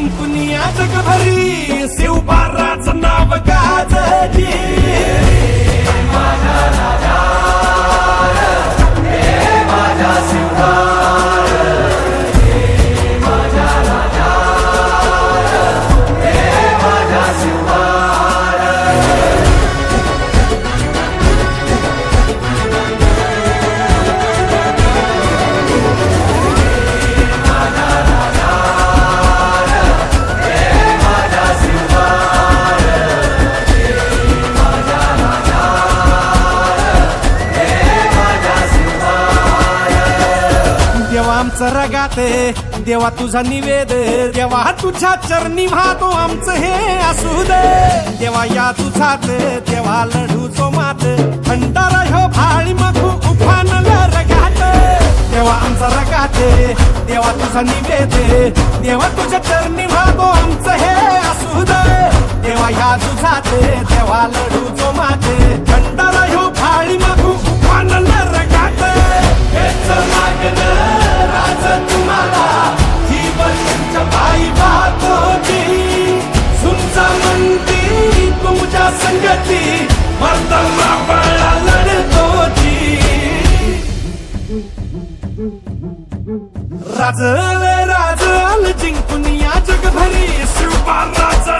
जिंकून या जगभरी शिवबाराचं नाव गाजली. आमचं रगात. देवा तुझा निवेद देवा तुझ्या चरणी वाहतो आमचं हे असू दे देवा या तुझात देवा लढू तो मात भंडारा ह्यो भाळी मखू उफानला रगात देवा आमचा रगात देवा तुझा निवेद देवा तुझ्या चरणी वाहतो आमचं हे असू दे देवा या तुझात देवा लढू संगती मरताना बळा लढतो राजल राजल जिंकून या जगभरी. शिवपाल राजा